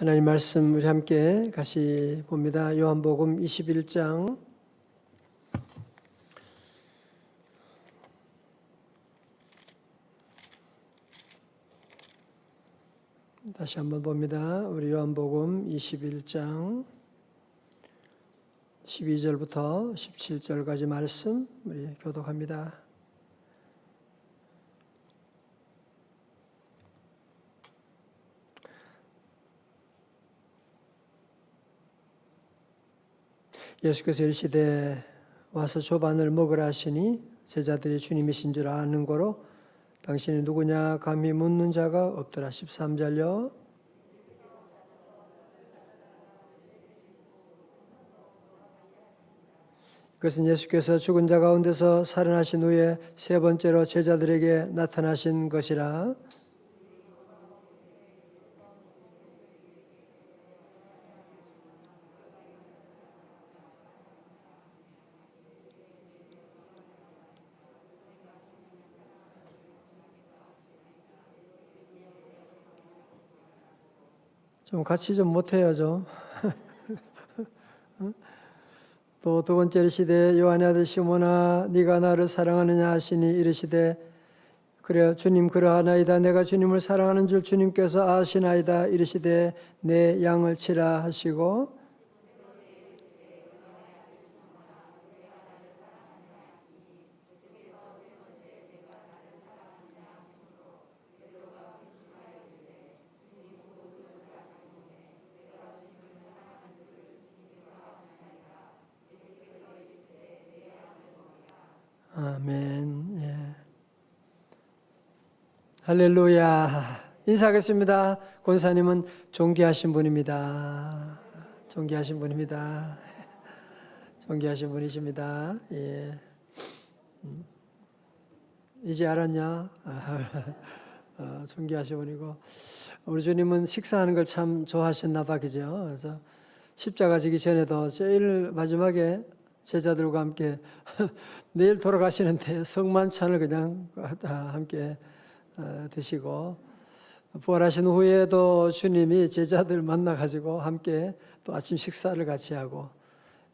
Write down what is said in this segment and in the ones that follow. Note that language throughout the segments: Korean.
하나님 말씀 우리 함께 같이 봅니다. 요한복음 21장 다시 한번 봅니다. 우리 요한복음 21장 12절부터 17절까지 말씀 우리 교독합니다. 예수께서 이르시되 와서 조반을 먹으라 하시니 제자들이 주님이신 줄 아는 거로 당신이 누구냐? 감히 묻는 자가 없더라. 13절요. 그것은 예수께서 죽은 자 가운데서 살아나신 후에 세 번째로 제자들에게 나타나신 것이라 좀 같이 좀 못해요 좀. 또 두 번째 이르시되 요한의 아들 시몬아 네가 나를 사랑하느냐 하시니 이르시되 그래 주님 그러하나이다. 내가 주님을 사랑하는 줄 주님께서 아시나이다. 이르시되 내 양을 치라 하시고 할렐루야. 인사하겠습니다. 권사님은 존귀하신 분입니다. 존귀하신 분입니다. 존귀하신 분이십니다. 예. 음. 이제 알았냐? 어, 존귀하신 분이고 우리 주님은 식사하는 걸 참 좋아하셨나 봐, 그죠? 그래서 십자가 지기 전에도 제일 마지막에 제자들과 함께 내일 돌아가시는데 성만찬을 그냥 다 함께 어, 드시고 부활하신 후에도 주님이 제자들 만나 가지고 함께 또 아침 식사를 같이 하고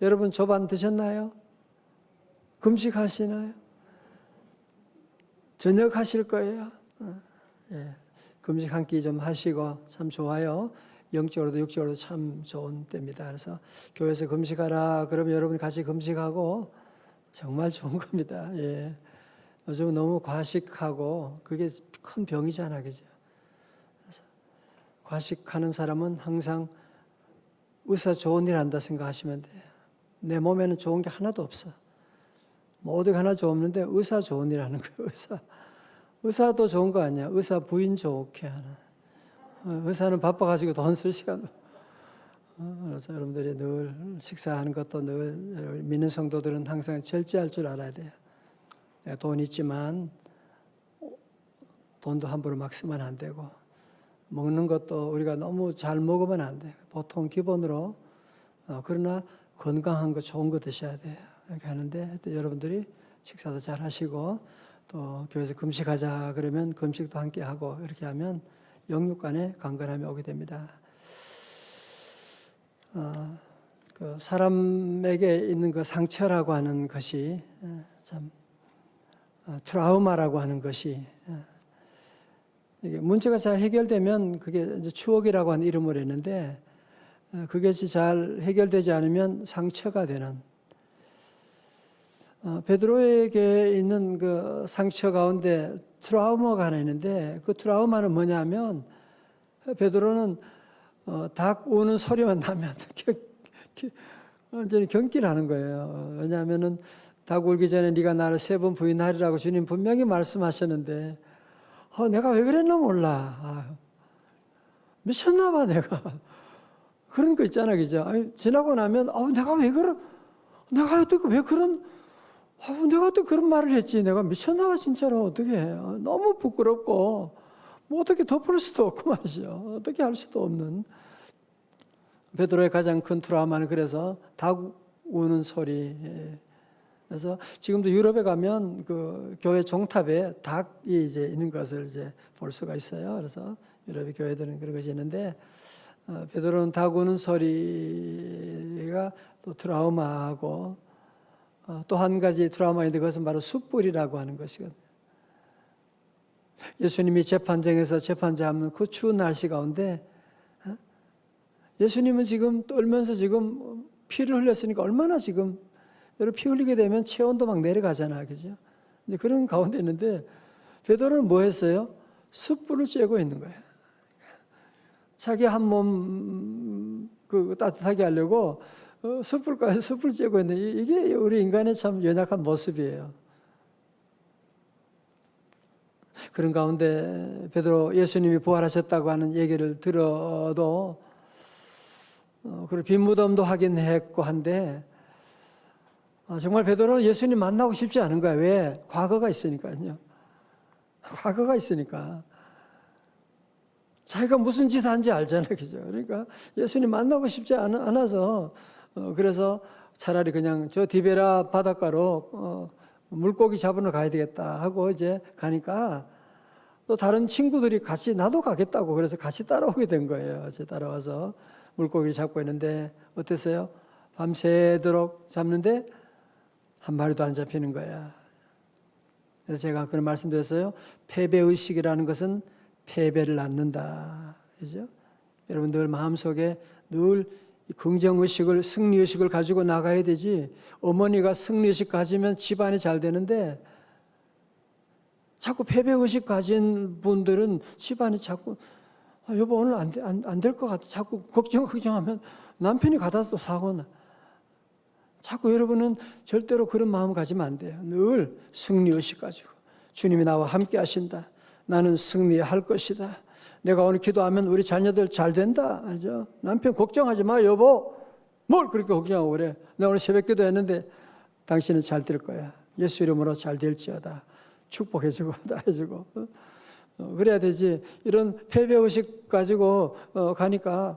여러분 조반 드셨나요? 금식하시나요? 저녁 하실 거예요? 어, 예. 금식 한 끼 좀 하시고 참 좋아요. 영적으로도 육적으로도 참 좋은 때입니다. 그래서 교회에서 금식하라 그러면 여러분이 같이 금식하고 정말 좋은 겁니다. 예. 요즘 너무 과식하고 그게 큰 병이잖아, 그죠? 과식하는 사람은 항상 의사 좋은 일 한다 생각하시면 돼요. 내 몸에는 좋은 게 하나도 없어. 뭐 어디 하나 좋은데 의사 좋은 일 하는 거예요, 의사. 의사도 좋은 거 아니야. 의사 부인 좋게 하는. 어, 의사는 바빠가지고 돈 쓸 시간도. 어, 그래서 여러분들이 늘 식사하는 것도 늘 믿는 성도들은 항상 절제할 줄 알아야 돼요. 네, 돈 있지만 돈도 함부로 막 쓰면 안 되고 먹는 것도 우리가 너무 잘 먹으면 안 돼요. 보통 기본으로 어, 그러나 건강한 거 좋은 거 드셔야 돼요. 이렇게 하는데 여러분들이 식사도 잘 하시고 또 교회에서 금식하자 그러면 금식도 함께 하고 이렇게 하면 영육 간에 강건함이 오게 됩니다. 어, 그 사람에게 있는 그 상처라고 하는 것이 참 어, 트라우마라고 하는 것이 이게 문제가 잘 해결되면 그게 추억이라고 하는 이름을 했는데 어, 그게 잘 해결되지 않으면 상처가 되는 어, 베드로에게 있는 그 상처 가운데 트라우마가 하나 있는데 그 트라우마는 뭐냐면 베드로는 어, 닭 우는 소리만 나면 완전히 경기를 하는 거예요. 왜냐하면은 닭 울기 전에 네가 나를 세 번 부인하리라고 주님 분명히 말씀하셨는데 어, 내가 왜 그랬나 몰라. 아, 미쳤나 봐 내가. 그런 거 있잖아, 그죠? 아니, 지나고 나면 어, 내가 왜 그런 내가 어떻게 왜 그런 아, 내가 또 그런 말을 했지. 내가 미쳤나 봐, 진짜로. 어떻게 해. 너무 부끄럽고, 뭐 어떻게 덮을 수도 없고 말이죠. 어떻게 할 수도 없는. 베드로의 가장 큰 트라우마는 그래서 닭 우는 소리. 그래서 지금도 유럽에 가면 그 교회 종탑에 닭이 이제 있는 것을 이제 볼 수가 있어요. 그래서 유럽의 교회들은 그런 것이 있는데, 어, 베드로는 다구는 소리가 또 트라우마하고 어, 또한 가지 트라우마인데 그것은 바로 숯불이라고 하는 것이거든요. 예수님이 재판장에서 재판 잡는 그 추운 날씨 가운데 어? 예수님은 지금 떨면서 지금 피를 흘렸으니까 얼마나 지금 여러분 피 흘리게 되면 체온도 막 내려가잖아, 그죠? 이제 그런 가운데 있는데 베드로는 뭐 했어요? 숯불을 쬐고 있는 거예요. 자기 한 몸 그 따뜻하게 하려고 어, 숯불까지 숯불 쬐고 있는 이- 이게 우리 인간의 참 연약한 모습이에요. 그런 가운데 베드로 예수님이 부활하셨다고 하는 얘기를 들어도 어, 그리고 빈 무덤도 확인했고 한데 아, 정말 베드로는 예수님 만나고 싶지 않은 거야. 왜? 과거가 있으니까요. 과거가 있으니까. 자기가 무슨 짓 한지 알잖아요. 그죠? 그러니까 예수님 만나고 싶지 않- 않아서 어, 그래서 차라리 그냥 저 디베라 바닷가로 어, 물고기 잡으러 가야 되겠다 하고 이제 가니까 또 다른 친구들이 같이 나도 가겠다고 그래서 같이 따라오게 된 거예요. 같이 따라와서 물고기를 잡고 있는데 어땠어요? 밤새도록 잡는데 한 마리도 안 잡히는 거야. 그래서 제가 그런 말씀드렸어요. 패배 의식이라는 것은 패배를 낳는다. 그죠? 여러분 늘 마음속에 늘 긍정 의식을 승리 의식을 가지고 나가야 되지. 어머니가 승리 의식 가지면 집안이 잘 되는데 자꾸 패배 의식 가진 분들은 집안이 자꾸 아, 여보 오늘 안안될 것 같아. 자꾸 걱정 걱정하면 남편이 가다 또 사고 나. 자꾸 여러분은 절대로 그런 마음 가지면 안 돼요. 늘 승리 의식 가지고 주님이 나와 함께 하신다. 나는 승리할 것이다. 내가 오늘 기도하면 우리 자녀들 잘 된다. 알죠? 남편 걱정하지 마, 여보. 뭘 그렇게 걱정하고 그래? 나 오늘 새벽 기도했는데 당신은 잘 될 거야. 예수 이름으로 잘 될지어다. 축복해주고 다 해주고. 어? 어, 그래야 되지. 이런 패배 의식 가지고 어, 가니까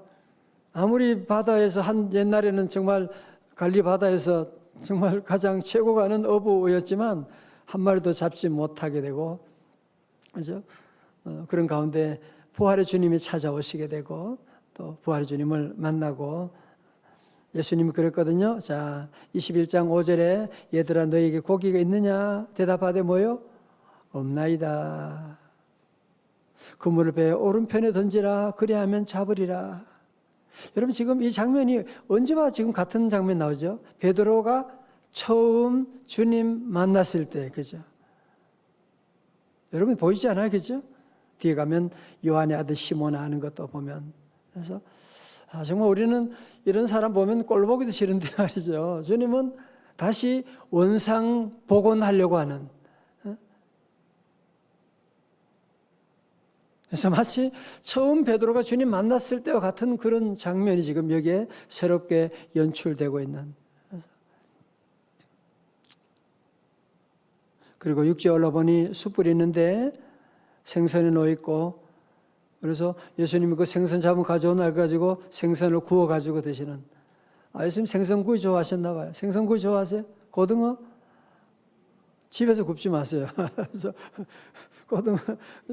아무리 바다에서 한 옛날에는 정말 갈리 바다에서 정말 가장 최고 가는 어부였지만 한 마리도 잡지 못하게 되고 그죠? 어, 그런 가운데 부활의 주님이 찾아오시게 되고 또 부활의 주님을 만나고 예수님이 그랬거든요. 자, 21장 5절에 얘들아 너에게 고기가 있느냐? 대답하되 뭐요? 없나이다. 그물을 배 오른편에 던지라 그리하면 잡으리라. 여러분 지금 이 장면이 언제와 지금 같은 장면 나오죠? 베드로가 처음 주님 만났을 때 그죠? 여러분 보이지 않아요, 그죠? 뒤에 가면 요한의 아들 시모나 하는 것도 보면 그래서 아, 정말 우리는 이런 사람 보면 꼴 보기도 싫은데 말이죠. 주님은 다시 원상 복원하려고 하는 그래서 마치 처음 베드로가 주님 만났을 때와 같은 그런 장면이 지금 여기에 새롭게 연출되고 있는. 그리고 육지에 올라보니 숯불이 있는데 생선이 놓여 있고 그래서 예수님이 그 생선 잡은 가져온 날 가지고 생선을 구워 가지고 드시는. 아, 예수님 생선구이 좋아하셨나 봐요. 생선구이 좋아하세요? 고등어? 집에서 굽지 마세요. 그래서 고등어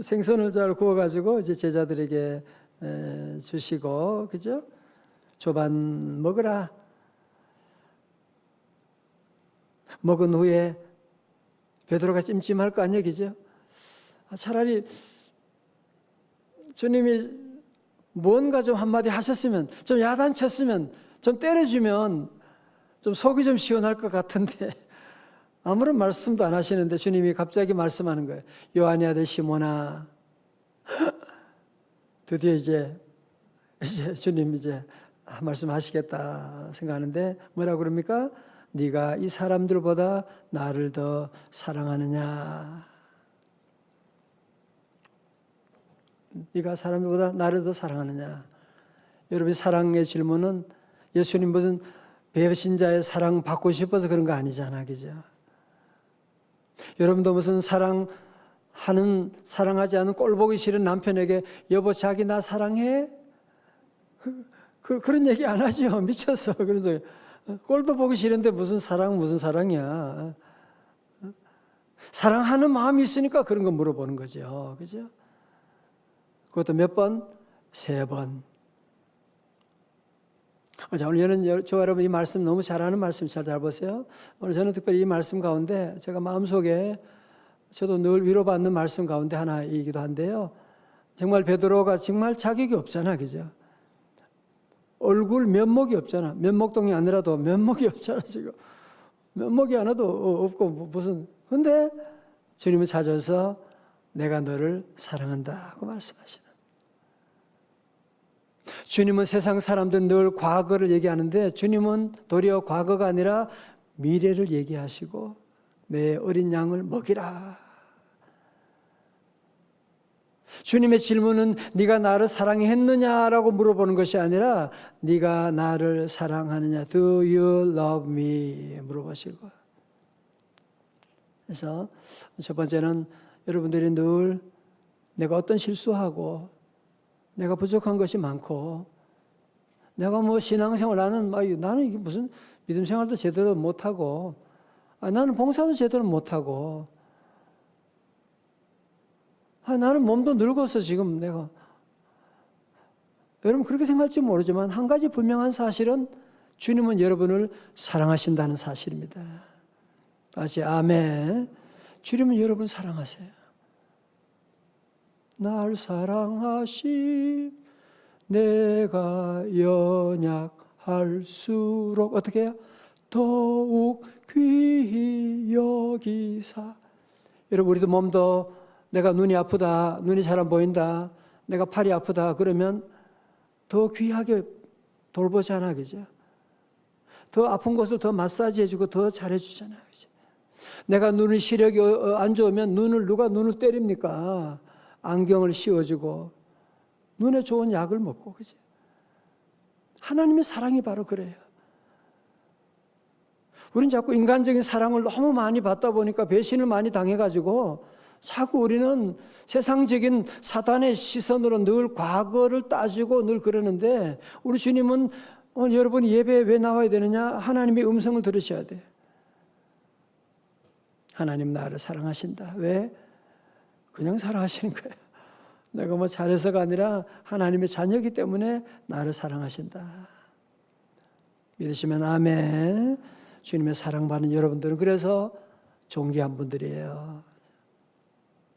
생선을 잘 구워가지고 이제 제자들에게 에, 주시고 그죠? 조반 먹으라. 먹은 후에 베드로가 찜찜할 거 아니에요, 그죠? 아, 차라리 주님이 뭔가 좀 한마디 하셨으면, 좀 야단쳤으면, 좀 때려주면, 좀 속이 좀 시원할 것 같은데, 아무런 말씀도 안 하시는데 주님이 갑자기 말씀하는 거예요. 요한의 아들 시모나, 드디어 이제, 이제 주님 이제 말씀하시겠다 생각하는데, 뭐라 그럽니까? 네가 이 사람들보다 나를 더 사랑하느냐? 네가 사람들보다 나를 더 사랑하느냐? 여러분 사랑의 질문은 예수님 무슨 배신자의 사랑 받고 싶어서 그런 거 아니잖아, 그죠? 여러분도 무슨 사랑하는 사랑하지 않은 꼴 보기 싫은 남편에게 여보 자기 나 사랑해? 그, 그, 그런 얘기 안 하죠. 미쳤어. 그래서 꼴도 보기 싫은데 무슨 사랑 무슨 사랑이야? 사랑하는 마음이 있으니까 그런 거 물어보는 거죠. 그죠? 그것도 몇 번? 세 번. 자, 오늘 저는 여- 저와 여러분 이 말씀 너무 잘하는 말씀 잘잘 보세요. 오늘 저는 특별히 이 말씀 가운데 제가 마음속에 저도 늘 위로받는 말씀 가운데 하나이기도 한데요. 정말 베드로가 정말 자격이 없잖아, 그죠? 얼굴 면목이 없잖아. 면목동이 아니라도 면목이 없잖아, 지금. 면목이 하나도 어, 없고 뭐 무슨 근데 주님을 찾아서 내가 너를 사랑한다고 말씀하시는. 주님은 세상 사람들은 늘 과거를 얘기하는데 주님은 도리어 과거가 아니라 미래를 얘기하시고 내 어린 양을 먹이라. 주님의 질문은 네가 나를 사랑했느냐라고 물어보는 것이 아니라 네가 나를 사랑하느냐. Do you love me? 물어보시고. 그래서 첫 번째는 여러분들이 늘 내가 어떤 실수하고 내가 부족한 것이 많고 내가 뭐 신앙생활 나는 막 나는 이게 무슨 믿음 생활도 제대로 못하고 아, 나는 봉사도 제대로 못하고 아, 나는 몸도 늙어서 지금 내가 여러분 그렇게 생각할지 모르지만 한 가지 분명한 사실은 주님은 여러분을 사랑하신다는 사실입니다. 다시 아멘. 주님은 여러분 사랑하세요. 날 사랑하심 내가 연약할수록 어떻게 해요? 더욱 귀히 여기사 여러분 우리도 몸도 내가 눈이 아프다 눈이 잘 안 보인다 내가 팔이 아프다 그러면 더 귀하게 돌보잖아 그죠? 더 아픈 곳을 더 마사지 해주고 더 잘해주잖아 그죠? 내가 눈이 시력이 어, 어, 안 좋으면 눈을 누가 눈을 때립니까? 안경을 씌워주고 눈에 좋은 약을 먹고 그죠? 하나님의 사랑이 바로 그래요. 우리는 자꾸 인간적인 사랑을 너무 많이 받다 보니까 배신을 많이 당해가지고 자꾸 우리는 세상적인 사단의 시선으로 늘 과거를 따지고 늘 그러는데 우리 주님은 오늘 여러분이 예배에 왜 나와야 되느냐? 하나님의 음성을 들으셔야 돼. 하나님 나를 사랑하신다. 왜? 그냥 사랑하시는 거예요. 내가 뭐 잘해서가 아니라 하나님의 자녀이기 때문에 나를 사랑하신다. 믿으시면 아멘. 주님의 사랑받는 여러분들은 그래서 존귀한 분들이에요.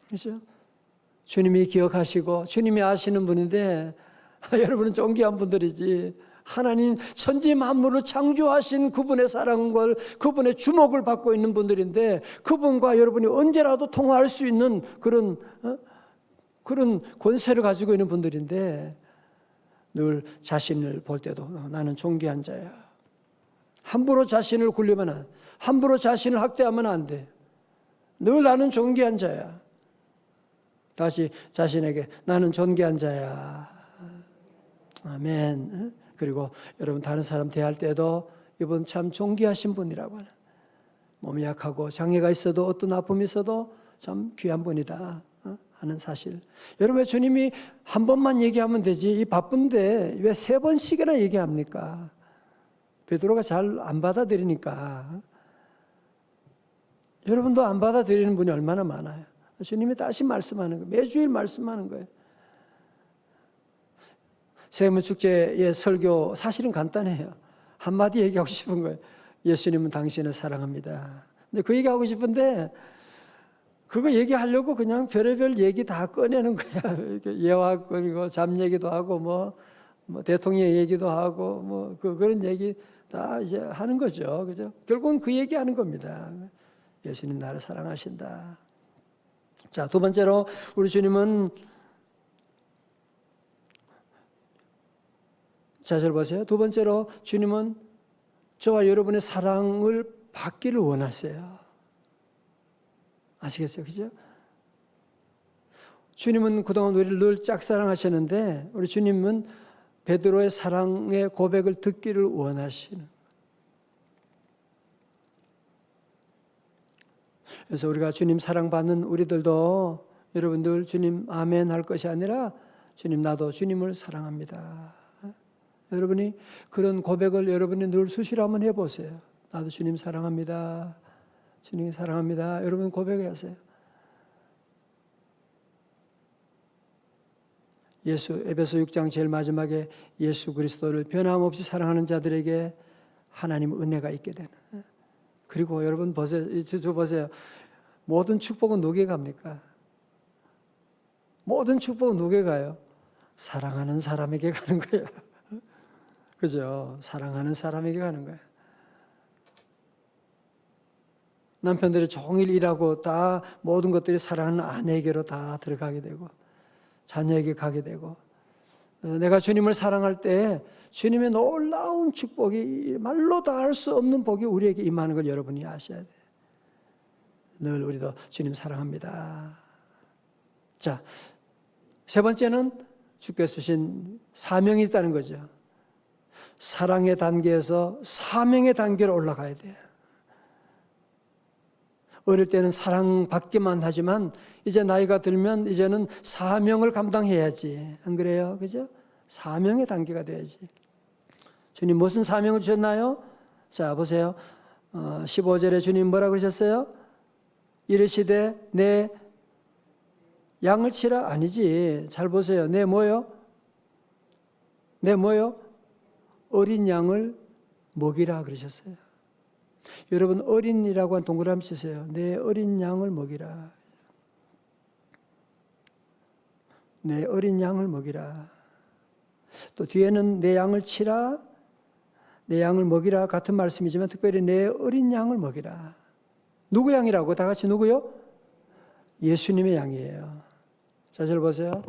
그렇죠? 주님이 기억하시고 주님이 아시는 분인데 여러분은 존귀한 분들이지. 하나님 천지 만물을 창조하신 그분의 사랑을 그분의 주목을 받고 있는 분들인데 그분과 여러분이 언제라도 통화할 수 있는 그런 어? 그런 권세를 가지고 있는 분들인데 늘 자신을 볼 때도 어, 나는 존귀한 자야. 함부로 자신을 굴리면 안, 함부로 자신을 학대하면 안 돼. 늘 나는 존귀한 자야. 다시 자신에게 나는 존귀한 자야. 아멘. 그리고 여러분 다른 사람 대할 때도 이분 참 존귀하신 분이라고 하는 몸이 약하고 장애가 있어도 어떤 아픔이 있어도 참 귀한 분이다 어? 하는 사실. 여러분 주님이 한 번만 얘기하면 되지 이 바쁜데 왜 세 번씩이나 얘기합니까? 베드로가 잘 안 받아들이니까 여러분도 안 받아들이는 분이 얼마나 많아요. 주님이 다시 말씀하는 거예요. 매주일 말씀하는 거예요. 세무 축제의 설교 사실은 간단해요. 한마디 얘기하고 싶은 거예요. 예수님은 당신을 사랑합니다. 근데 그 얘기하고 싶은데 그거 얘기하려고 그냥 별의별 얘기 다 꺼내는 거야. 예화 그리고 잠 얘기도 하고 뭐, 뭐 대통령 얘기도 하고 뭐 그, 그런 얘기 다 이제 하는 거죠. 그죠? 결국은 그 얘기 하는 겁니다. 예수님 나를 사랑하신다. 자, 두 번째로 우리 주님은 자 절 보세요. 두 번째로 주님은 저와 여러분의 사랑을 받기를 원하세요. 아시겠어요? 그죠? 주님은 그동안 우리를 늘 짝사랑하셨는데 우리 주님은 베드로의 사랑의 고백을 듣기를 원하시는 그래서 우리가 주님 사랑받는 우리들도 여러분들 주님 아멘 할 것이 아니라 주님 나도 주님을 사랑합니다. 여러분이 그런 고백을 여러분이 늘 수시로 한번 해보세요. 나도 주님 사랑합니다. 주님 사랑합니다. 여러분 고백하세요. 예수 에베소 6장 제일 마지막에 예수 그리스도를 변함없이 사랑하는 자들에게 하나님 은혜가 있게 되는. 그리고 여러분 보세요. 저, 저 보세요. 모든 축복은 누구에 갑니까? 모든 축복은 누구에 가요? 사랑하는 사람에게 가는 거예요. 그죠? 사랑하는 사람에게 가는 거예요. 남편들이 종일 일하고 다 모든 것들이 사랑하는 아내에게로 다 들어가게 되고 자녀에게 가게 되고 어, 내가 주님을 사랑할 때 주님의 놀라운 축복이 말로 다 할 수 없는 복이 우리에게 임하는 걸 여러분이 아셔야 돼요. 늘 우리도 주님 사랑합니다. 자, 세 번째는 주께서 주신 사명이 있다는 거죠. 사랑의 단계에서 사명의 단계로 올라가야 돼요. 어릴 때는 사랑받기만 하지만 이제 나이가 들면 이제는 사명을 감당해야지. 안 그래요? 그죠? 사명의 단계가 돼야지. 주님 무슨 사명을 주셨나요? 자, 보세요. 어, 15절에 주님 뭐라 그러셨어요? 이르시되 내 양을 치라 아니지. 잘 보세요. 내 뭐요? 내 뭐요? 어린 양을 먹이라 그러셨어요. 여러분 어린이라고 한 동그라미 치세요. 내 어린 양을 먹이라. 내 어린 양을 먹이라. 또 뒤에는 내 양을 치라. 내 양을 먹이라 같은 말씀이지만 특별히 내 어린 양을 먹이라. 누구 양이라고? 다 같이 누구요? 예수님의 양이에요. 자, 절 보세요.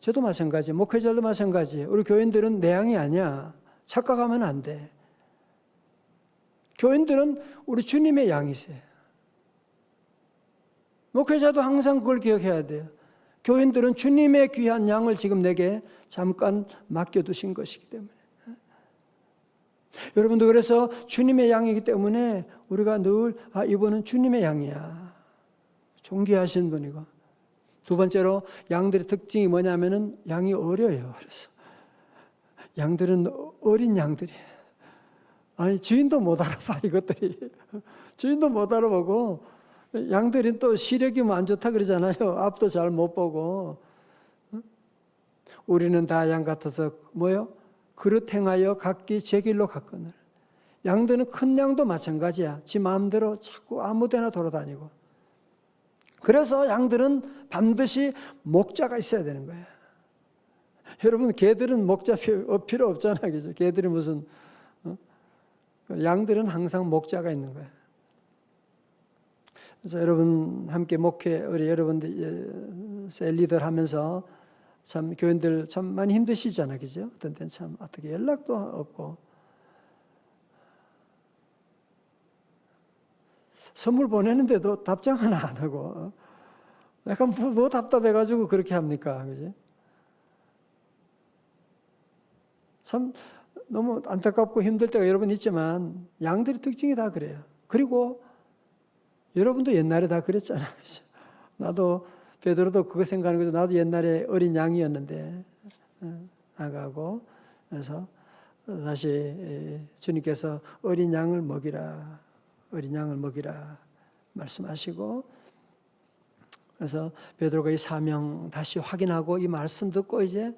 저도 마찬가지, 목회자도 마찬가지. 우리 교인들은 내 양이 아니야. 착각하면 안 돼. 교인들은 우리 주님의 양이세요. 목회자도 항상 그걸 기억해야 돼요. 교인들은 주님의 귀한 양을 지금 내게 잠깐 맡겨두신 것이기 때문에. 여러분도 그래서 주님의 양이기 때문에 우리가 늘, 아, 이분은 주님의 양이야. 존귀하신 분이고. 두 번째로 양들의 특징이 뭐냐면은 양이 어려요. 그래서. 양들은 어린 양들이에요. 아니 주인도 못 알아봐 이것들이. 주인도 못 알아보고 양들이 또 시력이 뭐 안 좋다 그러잖아요. 앞도 잘 못 보고. 우리는 다 양 같아서 뭐요? 그릇 행하여 각기 제 길로 갔거늘. 양들은 큰 양도 마찬가지야. 지 마음대로 자꾸 아무데나 돌아다니고. 그래서 양들은 반드시 목자가 있어야 되는 거예요 여러분 개들은 목자 필요 없잖아 그죠? 개들이 무슨 양들은 항상 목자가 있는 거예요. 그래서 여러분 함께 목회 우리 여러분들 셀리들 하면서 참 교인들 참 많이 힘드시잖아, 그죠? 어떤 때는 참 어떻게 연락도 없고. 선물 보내는데도 답장 하나 안 하고 약간 뭐, 뭐 답답해가지고 그렇게 합니까, 그지? 참 너무 안타깝고 힘들 때가 여러 번 있지만 양들의 특징이 다 그래요. 그리고 여러분도 옛날에 다 그랬잖아요. 나도 베드로도 그거 생각하는 거죠. 나도 옛날에 어린 양이었는데 어, 나가고 그래서 다시 주님께서 어린 양을 먹이라 어린 양을 먹이라 말씀하시고 그래서 베드로가 이 사명 다시 확인하고 이 말씀 듣고 이제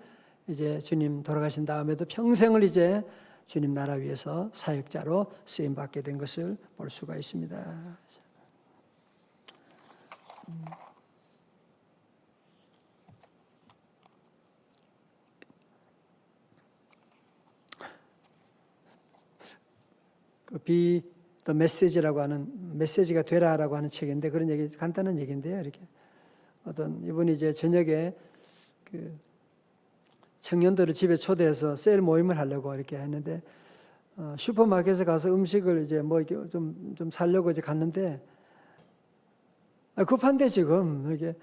이제 주님 돌아가신 다음에도 평생을 이제 주님 나라 위해서 사역자로 쓰임 받게 된 것을 볼 수가 있습니다. 그 비, 더 메시지라고 하는 메시지가 되라라고 하는 책인데 그런 얘기 간단한 얘기인데요. 이렇게 어떤 이분이 이제 저녁에 그 청년들을 집에 초대해서 셀 모임을 하려고 이렇게 했는데 어, 슈퍼마켓에 가서 음식을 이제 뭐 이렇게 좀, 좀 살려고 이제 갔는데 아, 급한데 지금. 이게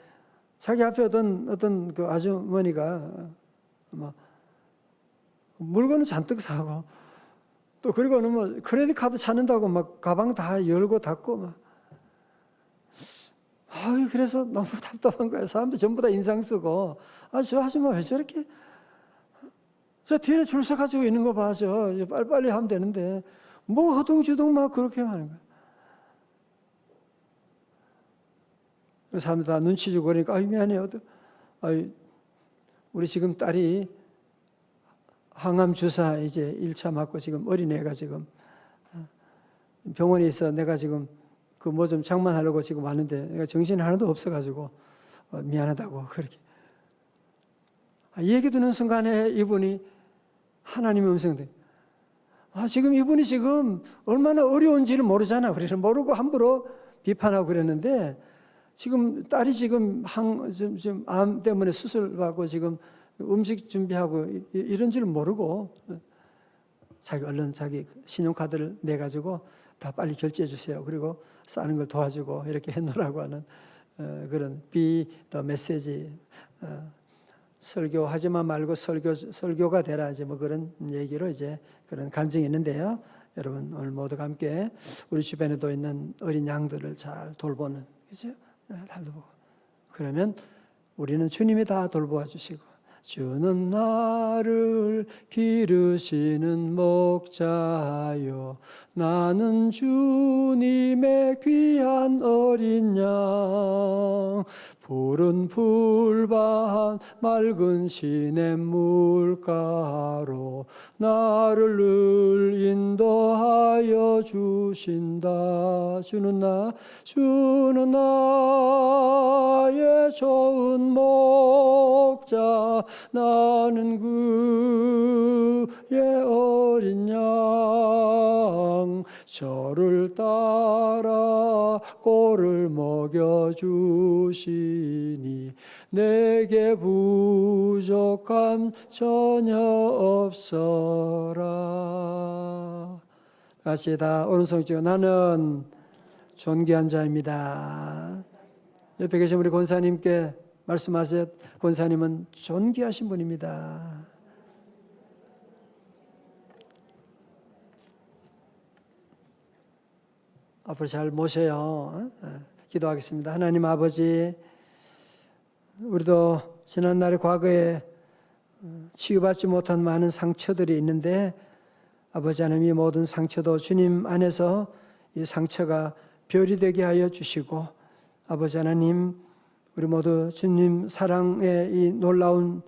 자기 앞에 어떤 어떤 그 아주머니가 뭐 물건을 잔뜩 사고 또 그리고는 뭐 크레딧 카드 찾는다고 막 가방 다 열고 닫고 막. 아유 그래서 너무 답답한 거예요. 사람들 전부 다 인상 쓰고. 아 저 아줌마 왜 저렇게 저 뒤에 줄 서 가지고 있는 거 봐죠. 빨리빨리 하면 되는데 뭐 허둥지둥 막 그렇게 하는 거야. 사람들 다 눈치 주고 그러니까 아이 미안해요. 아이 우리 지금 딸이 항암 주사 이제 1차 맞고 지금 어린애가 지금 어, 병원에 있어 내가 지금 그 뭐 좀 장만하려고 지금 왔는데 내가 정신이 하나도 없어가지고 어, 미안하다고 그렇게 아, 이 얘기 듣는 순간에 이분이 하나님의 음성들 아 지금 이분이 지금 얼마나 어려운지를 모르잖아 우리는 모르고 함부로 비판하고 그랬는데 지금 딸이 지금 항, 지금, 지금 암 때문에 수술받고 지금 음식 준비하고 이- 이런 줄 모르고 자기 얼른 자기 신용카드를 내 가지고 다 빨리 결제해 주세요. 그리고 싸는 걸 도와주고 이렇게 해놓으라고 하는 어, 그런 비 더 메시지 어, 설교하지만 말고 설교 설교가 되라 이제 뭐 그런 얘기로 이제 그런 간증이 있는데요. 여러분 오늘 모두가 함께 우리 주변에도 있는 어린 양들을 잘 돌보는 그죠? 네, 잘 돌보고 그러면 우리는 주님이 다 돌보아 주시고 주는 나를 기르시는 목자요 나는 주님의 귀한 어린 양. 푸른 풀밭 맑은 시냇 물가로 나를 늘 인도하여 주신다. 주는 나 주는 나의 좋은 목자 나는 그의 어린 양 저를 따라 꼴을 먹여주시니 내게 부족함 전혀 없어라. 다시 다? 오른손 찍어. 나는 존귀한 자입니다. 옆에 계신 우리 권사님께 말씀하세요. 권사님은 존귀하신 분입니다. 앞으로 잘 모셔요. 어? 어, 기도하겠습니다. 하나님 아버지, 우리도 지난날의 과거에 어, 치유받지 못한 많은 상처들이 있는데 아버지 하나님 이 모든 상처도 주님 안에서 이 상처가 별이 되게 하여 주시고 아버지 하나님 우리 모두 주님 사랑의 이 놀라운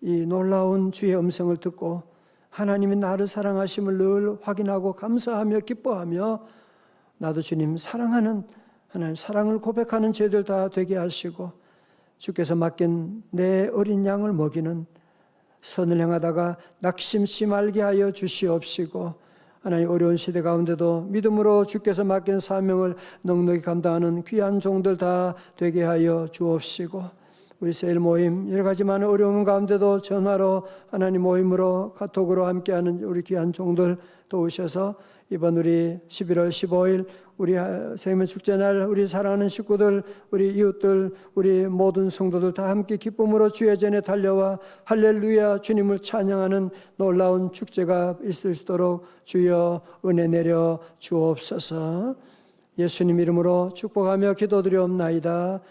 이 놀라운 주의 음성을 듣고 하나님이 나를 사랑하심을 늘 확인하고 감사하며 기뻐하며 나도 주님 사랑하는 하나님 사랑을 고백하는 죄들 다 되게 하시고 주께서 맡긴 내 어린 양을 먹이는 선을 향하다가 낙심치 말게 하여 주시옵시고 하나님 어려운 시대 가운데도 믿음으로 주께서 맡긴 사명을 넉넉히 감당하는 귀한 종들 다 되게 하여 주옵시고 우리 세일 모임 여러 가지 많은 어려움 가운데도 전화로 하나님 모임으로 카톡으로 함께하는 우리 귀한 종들 도우셔서 이번 우리 11월 15일 우리 생명 축제 날 우리 사랑하는 식구들 우리 이웃들 우리 모든 성도들 다 함께 기쁨으로 주의 전에 달려와 할렐루야 주님을 찬양하는 놀라운 축제가 있을 수 있도록 주여 은혜 내려 주옵소서. 예수님 이름으로 축복하며 기도드리옵나이다.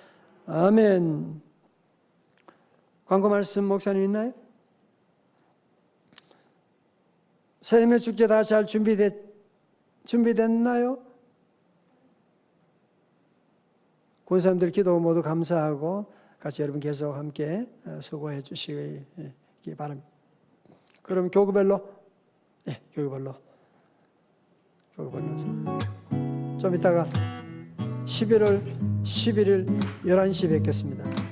아멘. 광고 말씀 목사님 있나요? 새해의 축제 다 잘 준비됐, 준비됐나요? 권사님들 기도 모두 감사하고 같이 여러분 계속 함께 어, 수고해 주시기 바랍니다. 그럼 교구별로, 예, 교구별로, 교구별로 좀 이따가 11월 11일 11시 뵙겠습니다.